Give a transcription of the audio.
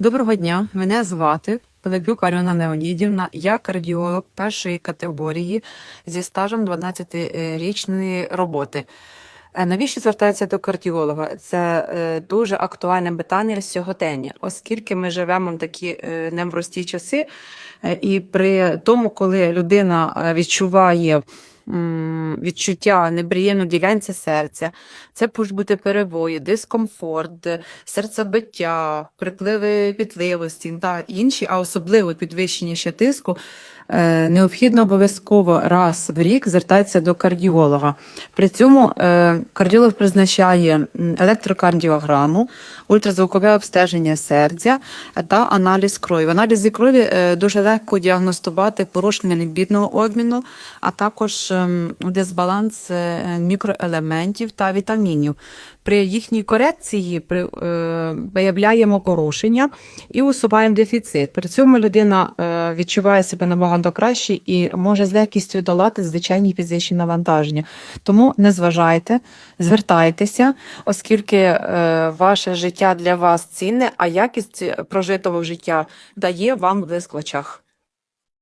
Доброго дня, мене звати Пилипюк Альона Леонідівна. Я кардіолог першої категорії зі стажем 12-річної роботи. Е, Навіщо звертатися до кардіолога? Це е, дуже актуальне питання сьогодення, оскільки ми живемо в такі е, непрості часи, і при тому, коли людина відчуває відчуття неприємної ділянці серця, це можуть бути перебої, дискомфорт, серцебиття, припливи пітливості та інші, а особливо підвищення ще тиску. е, Необхідно обов'язково раз в рік звертатися до кардіолога. При цьому е, кардіолог призначає електрокардіограму, ультразвукове обстеження серця та аналіз крові. В аналізі крові е, дуже легко діагностувати порушення лімбідного обміну, а також дисбаланс е, мікроелементів та вітамінів. При їхній корекції при, е, виявляємо порушення і усуваємо дефіцит. При цьому людина е, відчуває себе набагато краще і може з легкістю долати звичайні фізичні навантаження. Тому не зважайте, звертайтеся, оскільки ваше життя для вас цінне, а якість прожитого життя дає вам блиск в очах.